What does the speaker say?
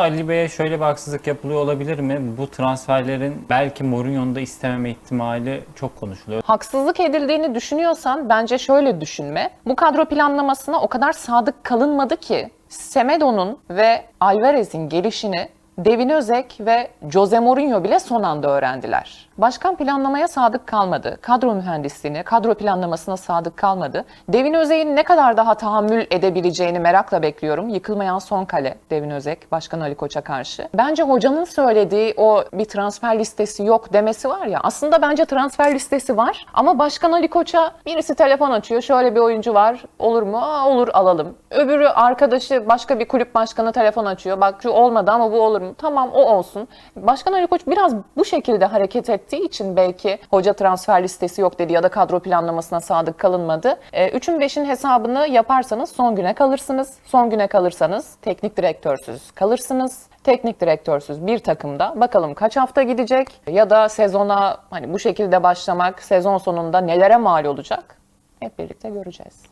Ali Bey'e şöyle bir haksızlık yapılıyor olabilir mi? Bu transferlerin belki Mourinho'nun da istememe ihtimali çok konuşuluyor. Haksızlık edildiğini düşünüyorsan bence şöyle düşünme. Bu kadro planlamasına o kadar sadık kalınmadı ki Semedo'nun ve Alvarez'in gelişini Devin Özek ve Jose Mourinho bile son anda öğrendiler. Başkan planlamaya sadık kalmadı. Kadro mühendisliğine, kadro planlamasına sadık kalmadı. Devin Özek'in ne kadar daha tahammül edebileceğini merakla bekliyorum. Yıkılmayan son kale Devin Özek, Başkan Ali Koç'a karşı. Bence hocanın söylediği o bir transfer listesi yok demesi var ya. Aslında bence transfer listesi var ama Başkan Ali Koç'a birisi telefon açıyor. Şöyle bir oyuncu var. Olur mu? Aa, olur alalım. Öbürü arkadaşı başka bir kulüp başkanı telefon açıyor. Bak şu olmadı ama bu olur mu? Tamam o olsun. Başkan Ali Koç biraz bu şekilde hareket ettiği için belki hoca transfer listesi yok dedi ya da kadro planlamasına sadık kalınmadı. E, üçün beşin hesabını yaparsanız son güne kalırsınız. Son güne kalırsanız teknik direktörsüz kalırsınız. Teknik direktörsüz bir takımda bakalım kaç hafta gidecek ya da sezona hani bu şekilde başlamak sezon sonunda nelere mal olacak? Hep birlikte göreceğiz.